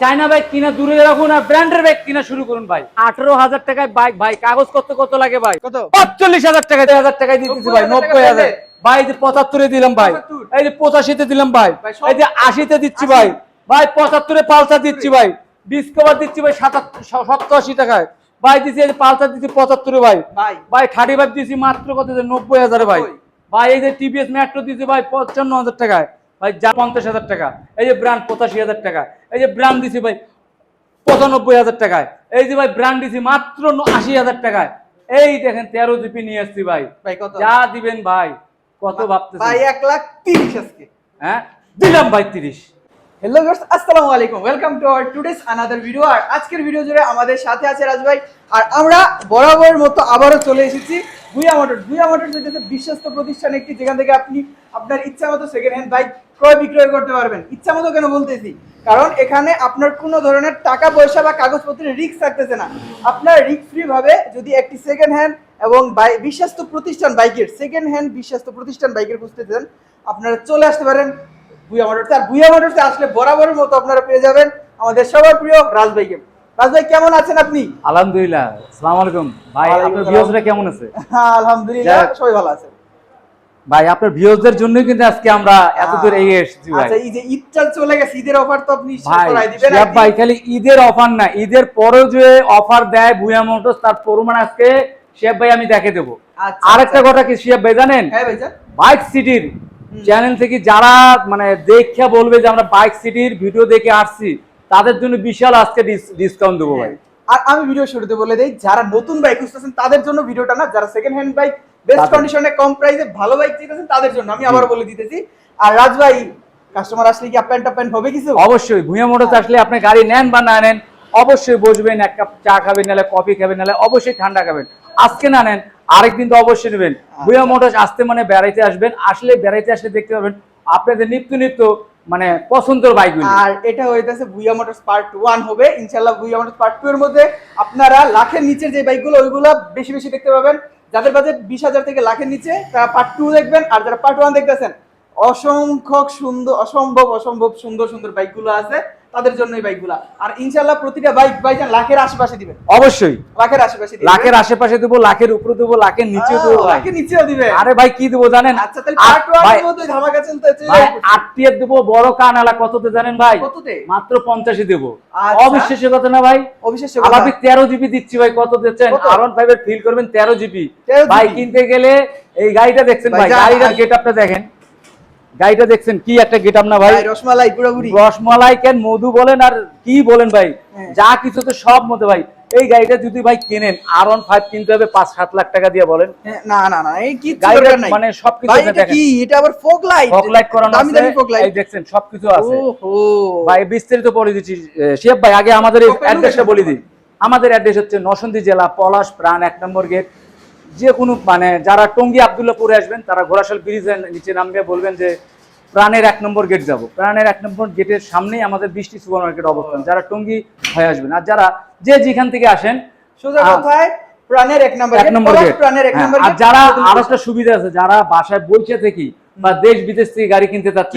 China bike কিনা দূরে রাখুন আর ব্র্যান্ডের বাইক কিনা শুরু করুন ভাই। আঠারো হাজার টাকায় বাইক ভাই কাগজ করতে কত লাগে ভাই? কত? পঁয়তাল্লিশ হাজার টাকা দুই হাজার টাকায় দিতেছি ভাই নব্বই হাজার ভাই এই যে পঁচাত্তরে দিলাম ভাই। এই যে পঁচাশিতে দিলাম ভাই। এই যে আশিতে দিচ্ছি ভাই। ভাই পঁচাত্তরে পালসার দিচ্ছি ভাই। ডিসকভার দিচ্ছি ভাই সাতাত্তর সপ্তাশি টাকায়। ভাই দিচ্ছি এই যে পালসার দিচ্ছি পঁচাত্তরে ভাই। ভাই। থার্টি ফাইভ দিচ্ছি মাত্র কত যে নব্বই হাজারে ভাই। ভাই এই যে টিভিএস মেট্রো দিচ্ছি ভাই পঞ্চান্ন হাজার টাকায়। ভাই যা পঞ্চাশ হাজার টাকা। এই যে ব্র্যান্ড পঁচাশি হাজার টাকা। এই যে ব্র্যান্ড দিছি ভাই পঁচানব্বই হাজার টাকায়। এই যে ভাই ব্র্যান্ড দিছি মাত্র আশি হাজার টাকায়। এই দেখেন তেরো জিপি নিয়ে আসছি ভাই। যা দিবেন ভাই কত ভাবতেছেন? ভাই এক লাখ তিরিশ আজকে। হ্যাঁ দিলাম ভাই তিরিশ। হ্যালো গাইস আসসালামু আলাইকুম। Welcome to our today's another video আর আজকের ভিডিও জুড়ে আমাদের সাথে আছে রাজ ভাই। আর আমরা বরাবর মতো আবারও চলে এসেছি। ভুয়া মোটর ভুয়া মোটর বিশ্বস্ত প্রতিষ্ঠান একটি যেখান থেকে আপনি আপনার ইচ্ছা মতো সেকেন্ড হ্যান্ড বাইক ক্রয় বিক্রয় করতে পারবেন। ইচ্ছা মতো কেন বলতেছি? কারণ এখানে আপনার কোনো ধরনের টাকা পয়সা বা কাগজপত্রের রিস্ক থাকতেছে না। আপনার রিস্ক ফ্রি ভাবে যদি একটি সেকেন্ড হ্যান্ড এবং বিশ্বস্ত প্রতিষ্ঠান বাইকের সেকেন্ড হ্যান্ড বিশ্বস্ত প্রতিষ্ঠান বাইকের খুঁজতে চান আপনারা চলে আসতে পারেন। ভুয়া মোটরস আর ভুয়া মোটরসে আসলে বরাবরের মতো আপনারা পেয়ে যাবেন আমাদের সবার প্রিয় রাজ ভাইকে। রাজ ভাই কেমন আছেন আপনি? আলহামদুলিল্লাহ। সালাম আলাইকুম। ভাই আপনার ভিউজরা কেমন আছে? আলহামদুলিল্লাহ সবাই ভালো আছে। ভাই আপনার ভিউজদের জন্য কিন্তু আজকে আমরা এত দূর এগিয়ে এসেছি ভাই। আচ্ছা এই যে ঈদটা চলে গেছে ঈদের অফার তো আপনি ভাই করাই দিবেন আর ভাই খালি ঈদের অফার না ঈদের পরেও যে অফার দেয় ভুয়া মোটরস তার প্রমাণ আজকে শিহাব ভাই আমি দেখে দেবো। আচ্ছা, আরেকটা আচ্ছা। কথা কি শিহাব ভাই জানেন? হ্যাঁ বাইক সিটির চ্যানেল থেকে যারা মানে দেখা বলবে যে আমরা বাইক সিটির ভিডিও দেখে আসছি তাদের জন্য বিশাল আজকে ডিসকাউন্ট দেবো ভাই। আর আমি ভিডিও শুরুতে বলে দেই যারা নতুন বাইক খুঁজতেছেন তাদের জন্য ভিডিওটা না যারা সেকেন্ড হ্যান্ড বাইক বেস্ট। কন্ডিশনে কম প্রাইসে ভালো বাইক চাইতেছেন তাদের জন্য আমি আবার বলে দিতেছি। আর রাজ ভাই কাস্টমার আসলে কি হবে কিছু? অবশ্যই ভুঁইয়া মোটরস আসলে আপনি গাড়ি নেন বা না নেন অবশ্যই বসবেন এক কাপ চা খাবেন নাহলে কফি খাবেন নাহলে অবশ্যই ঠান্ডা খাবেন। আজকে না নেন আরেকদিন তো অবশ্যই নেবেন। ভুঁইয়া মোটরস আসতে মানে বেড়াইতে আসবেন আসলে বেড়াইতে আসলে দেখতে পাবেন আপনাদের নিত্য নিত্য মানে পছন্দের বাইকগুলি আর এটা হইতেছে ভুইয়া মোটরস পার্ট ওয়ান হবে। ইনশাল্লাহ ভুইয়া মোটরস পার্ট টু এর মধ্যে আপনারা লাখের নিচের যে বাইকগুলো ওইগুলো বেশি বেশি দেখতে পাবেন। যাদের বাজেট বিশ হাজার থেকে লাখের নিচে, তারা পার্ট টু দেখবেন, আর যারা পার্ট ওয়ান দেখতেছেন অসংখ্য সুন্দর, অসম্ভব অসম্ভব সুন্দর সুন্দর বাইকগুলো আছে। তাদের জন্য এই বাইকগুলো। আর ইনশাল্লাহ প্রতিটা বাইক বাইক লাখের আশেপাশে দিবেন। অবশ্যই। লাখের আশেপাশে দিবেন। লাখের আশেপাশে দেবো লাখের উপরে দেবো লাখের নিচে দেবো লাখের নিচেও দিবেন আরে ভাই কি দেবো জানেন? আচ্ছা তাহলে পার্ট ওয়ান ভাই, এর মধ্যে ধামাকা চলতেছে ভাই আটটিয়ে দেবো বড় কানালা কততে জানেন ভাই? কততে? মাত্র পঞ্চাশে দেবো। আচ্ছা। অবিশ্বাসের কথা না ভাই? অবিশ্বাস্য কথা। আপনি তেরো জিবি দিচ্ছি ভাই কত দিচ্ছেন? কত? আর ওয়ান ফাইভ এর ফিল করবেন তেরো জিবি। ভাই কিনতে গেলে এই গাড়িটা দেখছেন ভাই, গাড়িটার গেট আপটা দেখেন। গাড়িটা দেখছেন কি একটা গেট আপ না ভাই? রসমালাই পুরোপুরি। রসমালাই কেন মধু বলেন আর কি বলেন ভাই? হ্যাঁ। যা কিছু তো সব মতো ভাই। এই গাড়িটা যদি ভাই কেনেন আর ওয়ান ফাইভ কিনতে হবে পাঁচ সাত লাখ টাকা দিয়ে বলেন। হ্যাঁ, না না না এই কি গাড়িটা মানে সবকিছু কি? এটা আবার ফগ লাইট ফগ লাইট করানো আছে। দামি লাইট দেখছেন সবকিছু আছে। ওহো। ভাই বিস্তারিত বলে দিচ্ছি। শিব ভাই আগে আমাদের অ্যাড্রেসটা বলে দিই। আমাদের অ্যাড্রেস হচ্ছে নরসিংদী জেলা পলাশ প্রাণ এক নম্বর গেট যে কোনো মানে যারা টঙ্গী আবদুল্লাপুরে আসবেন তারা ঘোড়াশাল ব্রিজের নিচে নামবে বলবেন যে প্রাণের এক নম্বর গেট যাব। প্রাণের এক নম্বর গেটের সামনেই আমাদের বৃষ্টি সুপার মার্কেট অবস্থান যারা টঙ্গী হয়ে আসবেন। আর যারা যে যেখান থেকে আসেন সোজা কথায়? প্রাণের এক নম্বর এক নম্বর গেট প্রাণের এক হ্যাঁ, নম্বর আর যারা আরও একটা সুবিধা আছে যারা বাসায় বইছে থেকে বা দেশ বিদেশ থেকে গাড়ি কিনতে চাচ্ছে?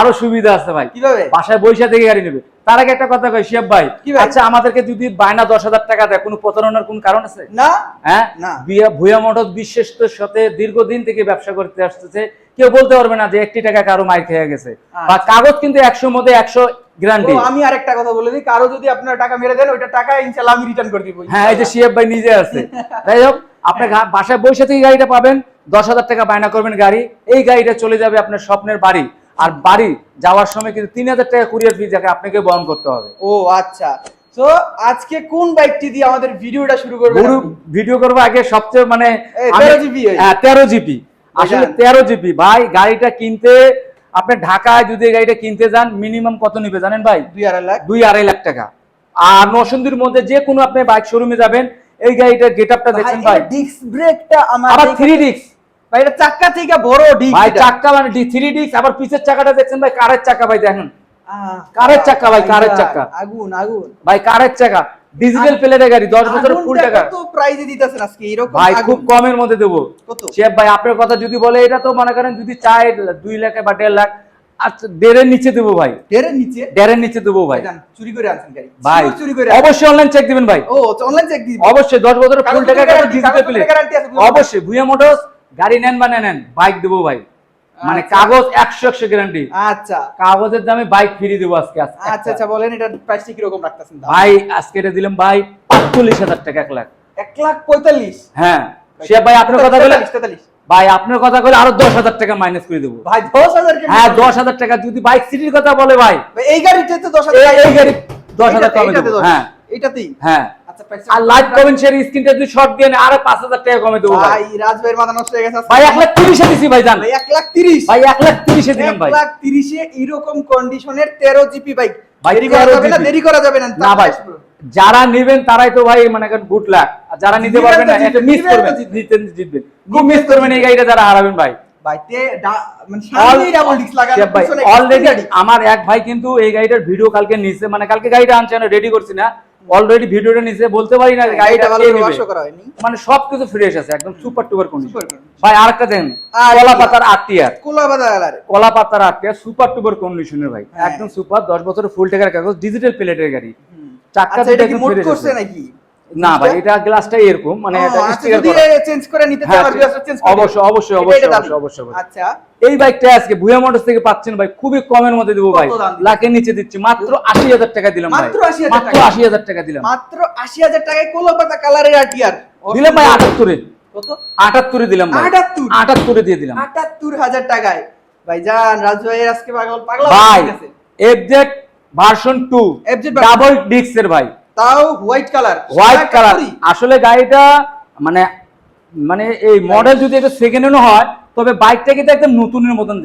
আরও সুবিধা আছে ভাই। বাসায় বৈশা থেকে গাড়ি নেবে। তার আগে একটা কথা কয় শিয়াব ভাই। আচ্ছা আমাদেরকে যদি বায়না দশ হাজার টাকা দেয় কোনো প্রতারণার কোন কারণ আছে? না। হ্যাঁ? না। ভুয়া মোটর বিশ্বস্তর সাথে দীর্ঘদিন থেকে ব্যবসা করতে আসতেছে। কেউ বলতে পারবে না যে একটি টাকা কারও মাই খেয়ে গেছে। বা কাগজ কিন্তু একশো মধ্যে একশো গ্যারান্টি আমি আরেকটা কথা বলে দিই কারও যদি আপনার টাকা মেরে দেন ওইটা টাকা ইনশাআল্লাহ আমি রিটার্ন করে দিব হ্যাঁ এই যে শিয়াব ভাই নিজে আছে। যাই হোক আপনি বাসায় বসে থেকে গাড়িটা পাবেন দশ হাজার টাকা বায়না করবেন গাড়ি এই গাড়িটা চলে যাবে আপনার স্বপ্নের বাড়ি। আর বাড়ি যাওয়ার সময় কিন্তু তিন হাজার টাকা কুরিয়ার ফি যাকে আপনাকে বহন করতে হবে। ও আচ্ছা। তো আজকে কোন বাইকটি দিয়ে আমাদের ভিডিওটা শুরু আপনি? ভিডিও করব আগে সবচেয়ে মানে এই, আমি- 13 GB ওই। হ্যাঁ তেরো জিবি। আসলে তেরো জিবি। ভাই গাড়িটা কিনতে আপনি ঢাকায় যদি এই গাড়িটা কিনতে যান মিনিমাম কত নিবে জানেন ভাই? দুই আড়াই লাখ। দুই আড়াই লাখ টাকা। আর নরসিংদীর মধ্যে যে কোনো আপনি বাইক শোরুমে যাবেন এই গাড়িটা গেট আপটা দেখছেন ভাই। ডিস্ক ব্রেকটা আমার আবার থ্রি ডিস্ক ভাই এটা চাক্কা থেকে বড় ডিস্ক ভাই চাকা মানে থ্রি ডিস্ক আবার পিছের চাকাটা দেখছেন ভাই কারের চাকা ভাই দেখেন। কারের চাকা ভাই, কারের চাকা। আগুন আগুন। ভাই কারের চাকা। ডিজিটাল প্লেটের গাড়ি দশ বছর ফুল টাকা। কত প্রাইজে দিতেছেন আজকে? এরকম ভাই? খুব কমের মধ্যে দেবো। কত? শেফ ভাই আপনার কথা যদি বলে এটা তো মনে করেন যদি চায় দুই লাখ বা দেড় লাখ আচ্ছা দেড়ের নিচে দেবো ভাই। দেড়ের নিচে? দেড়ের নিচে দেবো ভাই। চুরি করে আনছেন গাড়ি। ভাই চুরি করে অবশ্যই অনলাইন চেক দিবেন ভাই। ও অনলাইন চেক দিই অবশ্যই দশ বছরের ফুল টাকা ডিজিটাল প্লেট গ্যারান্টি আছে অবশ্যই ভুয়া মোটরস গাড়ি নেন বা নেন বাইক দেবো ভাই। মানে আচ্ছা। কাগজ একশো একশো গ্যারান্টি আচ্ছা। কাগজের দামে বাইক ফিরিয়ে দেবো আজকে আচ্ছা আচ্ছা বলেন এটার প্রাইসটা কীরকম রাখতেছেন ভাই আজকে এটা দিলাম ভাই পাঁচচল্লিশ হাজার টাকা এক লাখ। এক লাখ পঁয়তাল্লিশ? হ্যাঁ। সে ভাই আপনার কথা বলে। ভাই আপনার কথা বলে আরও দশ হাজার টাকা মাইনাস করে দেবো। ভাই দশ হাজার হ্যাঁ দশ হাজার টাকা যদি বাইক সিটির কথা বলে ভাই। এই গাড়িটাতে দশ হাজার এই- গাড়ি দশ হাজার টাকা। হ্যাঁ। এইটাতেই? হ্যাঁ। আর লাইভ কমেন্ট শেয়ার স্ক্রিনটা যদি শর্ট দিয়ে আরও পাঁচ হাজার টাকা কমে দেবো ভাই ভাই। রাজ ভাইয়ের মাথা নষ্ট হয়ে গেছে ভাই এক লাখ তিরিশে দিছি ভাই জান এক লাখ তিরিশ। ভাই এক লাখ তিরিশে দিলাম ভাই। এক লাখ তিরিশে এরকম কন্ডিশনের তেরো জিপি বাইক দেরি করা যাবে না দেরি করা যাবে না না ভাই যারা নেবেন তারাই তো ভাই মানে গুড লাক আর যারা নিতে পারবেন না এটা জিতবেন, মিস করবেন জিতবেন। জিতবেন। খুব মিস করবেন এই গাড়িটা যারা হারাবেন ভাই। মানে। আমার এক ভাই কিন্তু এই গাড়িটার ভিডিও কালকে নিছে মানে কালকে গাড়িটা আনছে না রেডি করছি না। অলরেডি ভিডিওটা নিচে বলতে পারি না গাড়িটা গাড়িটা ভালো কে করে হয়নি। মানে সবকিছু ফ্রেশ আছে একদম সুপার টুপার কন্ডিশন ভাই আরেকটা দেন কলা পাতার আটিয়ার কলা পাতার কলা পাতার আটিয়ার সুপার টুপার কন্ডিশনের ভাই হ্যাঁ। একদম সুপার দশ বছরের ফুল টাকার কাগজ ডিজিটাল প্লেটের গাড়ি। চাকা আচ্ছা এটা কি মোড করছে নাকি? না ভাই এটা গ্লাসটা এরকম মানে এটা আচ্ছা, sticker যদি করা। চেঞ্জ করে নিতে চাই হ্যাঁ, আমার ভিউয়ার্সরা চেঞ্জ করে অবশ্যই, অবশ্যই, অবশ্যই, অবশ্যই। আচ্ছা। এই বাইকটা আজকে ভুয়া মোটরস থেকে পাচ্ছেন ভাই খুবই কমের মধ্যে দেবো ভাই? লাখের নিচে দিচ্ছি মাত্র আশি হাজার টাকা দিলাম ভাই। মাত্র 80,000 মাত্র টাকা? আশি হাজার টাকা দিলাম। মাত্র আশি হাজার টাকায় কোলা পাতা কালারের আটিয়ার দিলাম ভাই আটাত্তরে। কত? আটাত্তরে দিলাম ভাই। 78? আটাত্তরে দিয়ে দিলাম। আটাত্তর হাজার টাকায়। ভাই যান রাজু ভাইয়ের আজকে পাগল পাগলা ভাই FZ version two FZ version- double ডিস্কের ভাই। তাও হোয়াইট কালার হোয়াইট কালার আসলে গাড়িটা মানে মানে এই মডেল যদি এটা সেকেন্ড হ্যান্ড হয় তবে বাইকটা কিন্তু একদম নতুনের মতন?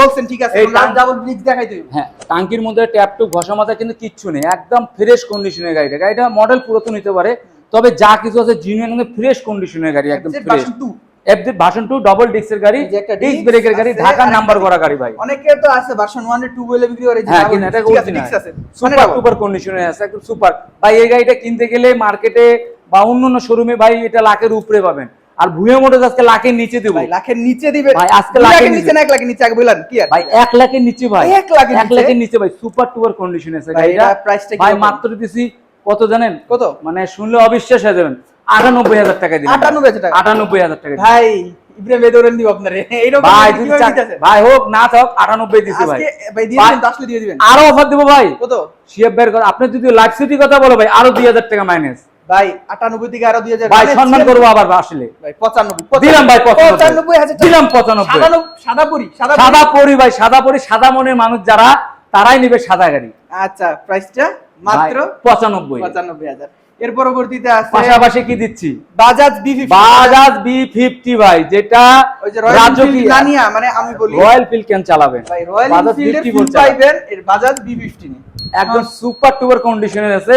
বলছেন ঠিক আছে ডাবল ব্রিজ দেখাই দেব হ্যাঁ টাঙ্কির মধ্যে ট্যাপ টুপ ঘষা মাজা কিন্তু কিচ্ছু নেই একদম ফ্রেশ কন্ডিশনের গাড়িটা। গাড়িটা মডেল পুরাতন নিতে পারে তবে যা কিছু আছে জিনিয়ান ফ্রেশ কন্ডিশনের গাড়ি একদম fresh version 2 FZ version two double ডিস্কের গাড়ি এই যে একটা ডিস্ক ব্রেকের গাড়ি আছে, নাম্বার করা গাড়ি ভাই। অনেকে তো আছে ভার্সন 1 এর 2 বলে বিক্রি করে হ্যাঁ কিন্তু এটা disc, ঠিক আছে, অরিজিনাল আছে। মানে সুপার কন্ডিশনে আছে একদম সুপার ভাই এই গাড়িটা কিনতে গেলে মার্কেটে বা অন্য অন্য শোরুমে ভাই এটা লাখের উপরে পাবেন। আর ভুয়া মোটরস আজকে লাখের নিচে দেবো। ভাই লাখের নিচে দিবে। ভাই, আজকে লাখের নিচে। না এক লাখের নিচে আগে কি আর? ভাই এক লাখের নিচে ভাই। এক লাখের এক লাখের নিচে ভাই সুপার টুপার কন্ডিশনে আছে গাড়িটা। ভাই মাত্র দিছি কত জানেন? কত? মানে শুনলে অবিশ্বাস হয়ে যাবেন। আটানব্বই হাজার টাকা দিন 98,000 টাকা? আটানব্বই হাজার টাকা ভাই ইব্রাহিম এদৌরেন দিব আপনারে। এইরকম ভাই আপনি যদি কীভাবে চান- দিতেছেন? ভাই হোক না থাক আটানব্বই দিছি ভাই। ভাই দিয়ে দিবেন তো আসলে দিয়ে দিবেন। আরও অফার দেবো ভাই। কত? শিএফ ভাইয়ের আপনি যদি লাইফ সিটি কথা বলো ভাই আরও দুই হাজার টাকা মাইনাস ভাই 98 থেকে আরও 2000 ভাই মানে সম্মান 96 আবার আসলে। ভাই 95 দিলাম ভাই পঁচানব্বই। হাজার টাকা। দিলাম পঁচানব্বই। সাদা সাদা পরি সাদা পরি। ভাই সাদা পরি সাদা মনের মানুষ যারা তারাই নিবে সাদা গাড়ি। আচ্ছা প্রাইসটা মাত্র পঁচানব্বই। পঁচানব্বই হাজার। এর পরবর্তীতে আছে পাশাপাশি কি দিচ্ছি? Bajaj V Bajaj V fifty ভাই যেটা রাজকীয় মানে আমি বলি। রয়্যাল চালাবেন ভাই রয়্যাল বাজাজ এনফিল্ডের 50 ফিল বলছে। পাইবেন এর বাজাজ বি ফিফটিন একদম সুপার টুপার কন্ডিশনের আছে।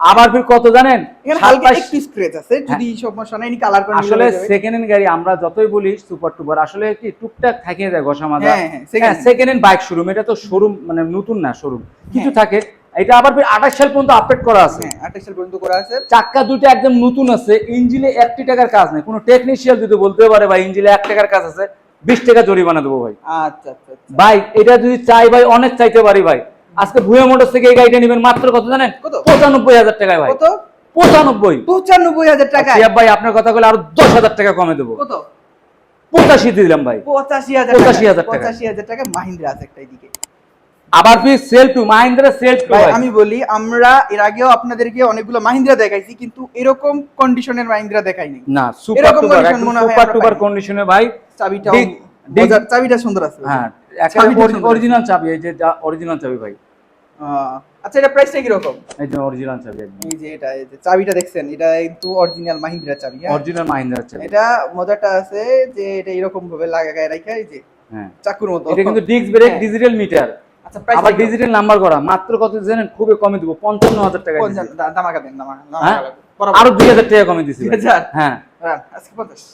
আবার ফির কত জানেন? হালকা একটু স্ক্র্যাচ আছে যদি সমস্যা নাই কালার করে আসলে সেকেন্ড হ্যান্ড গাড়ি আমরা যতই বলি সুপার টুপার আসলে কি টুকটাক থাকিয়ে যায় ঘষা মাজা হ্যাঁ, হ্যাঁ। সেকেন্ড হ্যান্ড বাইক শোরুম এটা তো শোরুম মানে নতুন না শোরুম কিছু থাকে এটা আবার আঠাশ সাল পর্যন্ত আপডেট করা আছে। হ্যাঁ 28 সাল পর্যন্ত করা আছে। চাক্কা দুটো একদম নতুন আছে ইঞ্জিনে একটি টাকার কাজ নেই। কোনো টেকনিশিয়াল যদি বলতে পারে ভাই ইঞ্জিনে এক টাকার কাজ আছে বিশ টাকা জরিমানা দেবো ভাই। আচ্ছা আচ্ছা আচ্ছা। ভাই এটা যদি চাই ভাই অনেক চাইতে পারি ভাই। আজকে ভুয়া মোটর থেকে এই গাড়িটা নেবেন মাত্র কত জানেন? কত? পঁচানব্বই হাজার টাকায় ভাই। কত? পঁচানব্বই। পঁচানব্বই হাজার টাকা শিয়াব ভাই আপনার কথা বলে আরও দশ হাজার টাকা কমে দেবো। কত? পঁচাশি দিলাম ভাই। পঁচাশি হাজার 85,000 টাকা। পঁচাশি হাজার টাকা মাহিন্দ্রা আছে একটা এদিকে। আবার sale to Mahindra sale to আমি বলি আমরা এর আগেও আপনাদেরকে অনেকগুলো মাহিন্দ্রা দেখাইছি কিন্তু এরকম কন্ডিশনের মাহিন্দ্রা দেখাইনি। না সুপার টুপার হয় সুপার টুপার কন্ডিশনে ভাই চাবিটা চাবিটা সুন্দর আছে হ্যাঁ অরিজিনাল চাবি এই যে অরিজিনাল চাবি ভাই। আচ্ছা এটা প্রাইসটা কীরকম? এই যে অরিজিনাল চাবি এই যে এটা এই যে চাবিটা দেখছেন এটা কিন্তু অরিজিনাল মাহিন্দ্রা চাবি হ্যাঁ? অরিজিনাল মাহিন্দ্রা চাবি। এটা মজাটা আছে যে এটা এরকম ভাবে লাগায় রাখা এই যে হ্যাঁ। চাকুর মতো। এটা কিন্তু ডিস্ক ব্রেক হ্যাঁ। ডিজিটাল মিটার আবার ডিজিটাল নাম্বার করা মাত্র কত জানেন? খুবই কমে দিব পঞ্চান্ন হাজার টাকা দামাকা দেন দামাকা হ্যাঁ? আরও দুই হাজার টাকা কমে দিছি? হ্যাঁ।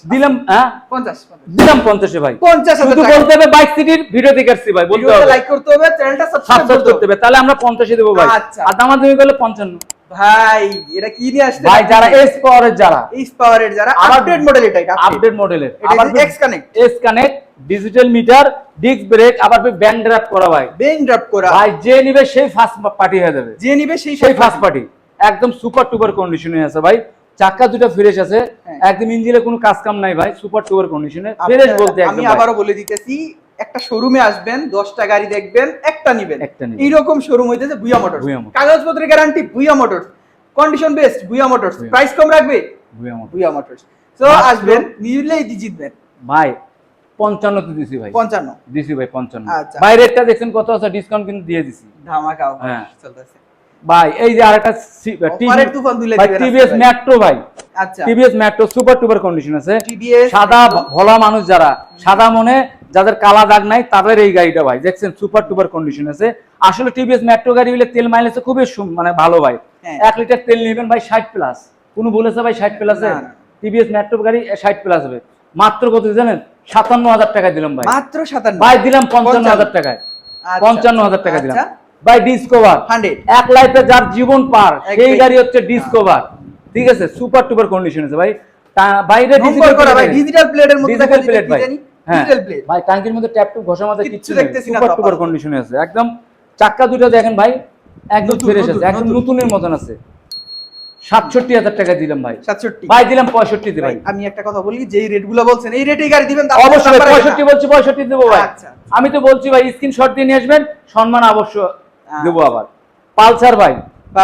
দিলাম হ্যাঁ? পঞ্চাশ। দিলাম পঞ্চাশে ভাই। পঞ্চাশ বলতে হবে বাইক সিটির ভিডিও দেখে আসছি ভাই বলতে হবে। লাইক করতে হবে চ্যানেলটা সাবস্ক্রাইব সাবস্ক্রাইব করতে করতে হবে তাহলে আমরা পঞ্চাশে দেবো ভাই। আচ্ছা। আর দামা তুমি গেলে পঞ্চান্ন। ভাই এটা কি নিয়ে আসছে? ভাই যারা এস পাওয়ারের যারা। এইচ পাওয়ারের যারা আপডেট মডেল এটা আপডেট মডেলের আবার X connect S connect digital meter disc brake আবার ব্যান্ড ড্রাফট করা ভাই। বেন ড্রপ করা। ভাই যে নিবে সেই ফার্স্ট পার্টি হয়ে যাবে। যে নিবে সেই সেই ফার্স্ট পার্টি একদম সুপার টুপার কন্ডিশনে আছে ভাই। চাকা দুটো ফ্রেশ আছে। হ্যাঁ। একদম ইঞ্জিনে কোনো কাজ কাম নাই ভাই সুপার টুপার কন্ডিশনে ফ্রেশ বলতে আমি আবারও বলে দিতেছি একটা শোরুমে আসবেন দশটা গাড়ি দেখবেন একটা নিবেন। এইরকম শোরুম হইতেছে ভুইয়া মোটরস। কাগজপত্রের guarantee Bhuiya motors condition best Bhuiya Bhuiya. Price কম রাখবে? মোটর। তো আসবেন নিলেই জিতবেন। ভাই পঞ্চান্ন তো দিছি ভাই। পঞ্চান্ন। দিছি ভাই পঞ্চান্ন। আচ্ছা। ভাই রেটটা দেখছেন কত আছে? ডিসকাউন্ট কিন্তু দিয়ে দিছি। ধামাকা হ্যাঁ। চলতেছে। ভাই এই যে আরেকটা টিভিএস আজকে ভাই। মেট্রো ভাই। আচ্ছা। TVS Metro super duper condition আছে। সাদা ভোলা মানুষ যারা সাদা মনে যাদের কালা দাগ নাই তাদের এই গাড়িটা ভাই। দেখছেন সুপার টুপার কন্ডিশন আছে। আসলে টিভিএস মেট্রো গাড়ি হলে তেল মাইলেজ খুবই মানে ভালো ভাই। হ্যাঁ। এক লিটার তেল নেবেন ভাই ষাট প্লাস কোনো বলেছে ভাই ষাট প্লাস। টিভিএস মেট্রো গাড়ি ষাট প্লাস হবে। মাত্র কত জানেন? সাতান্ন হাজার টাকা দিলাম ভাই। মাত্র সাতান্ন। ভাই দিলাম পঞ্চান্ন। হাজার টাকায়। আচ্ছা, পঞ্চান্ন হাজার টাকা দিলাম। আচ্ছা। ভাই ডিসকভার এক লাইফে যার জীবন পার সেই গাড়ি হচ্ছে ডিসকভার ঠিক আছে? সুপার টুপার কন্ডিশন আছে ভাই। বাইরে ডিজিটাল প্লেটের মধ্যে ডিজিটাল প্লেট ভাই। হ্যাঁ। ভাই ট্যাঙ্কির মধ্যে ট্যাপ টুপ ঘষা মাথা কিচ্ছু দেখতেছি না সুপার কন্ডিশনে আছে। একদম চাক্কা দুটো দেখেন ভাই একদম ফ্রেশ আছে। একদম নতুনের মতন আছে। সাতষট্টি হাজার টাকা দিলাম ভাই। সাতষট্টি। ভাই দিলাম পঁয়ষট্টি ভাই। আমি একটা কথা বলি যেই রেটগুলো বলছেন এই গাড়ি দিবেন অবশ্যই পঁয়ষট্টি বলছি পঁয়ষট্টি দেবো ভাই। আচ্ছা। আমি তো বলছি ভাই স্ক্রিনশট দিয়ে নিয়ে আসবেন সম্মান অবশ্য দেবো আবার। পালসার ভাই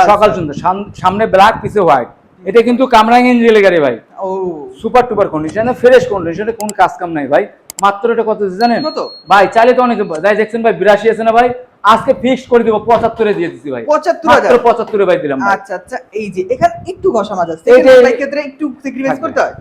সকাল সুন্দর সাম- সামনে ব্ল্যাক পিছে হোয়াইট এটা কিন্তু কামরাং ইঞ্জিনের গাড়ি ভাই। ও। সুপার টুপার কন্ডিশনে ফ্রেশ কন্ডিশনে কোন কাজ কাম নাই ভাই। মাত্র এটা কত জানেন? ভাই চাইলে তো অনেকে তাই দেখছেন ভাই বিরাশি আছে না ভাই? আজকে ফিক্সড করে দিব পঁচাত্তরে দিয়ে দিচ্ছি ভাই। পঁচাত্তর পঁচাত্তরে ভাই দিলাম আচ্ছা আচ্ছা এই যে এখানে একটু ঘষা মাছ আছে ক্ষেত্রে একটু স্যাক্রিফাইস করতে হয়।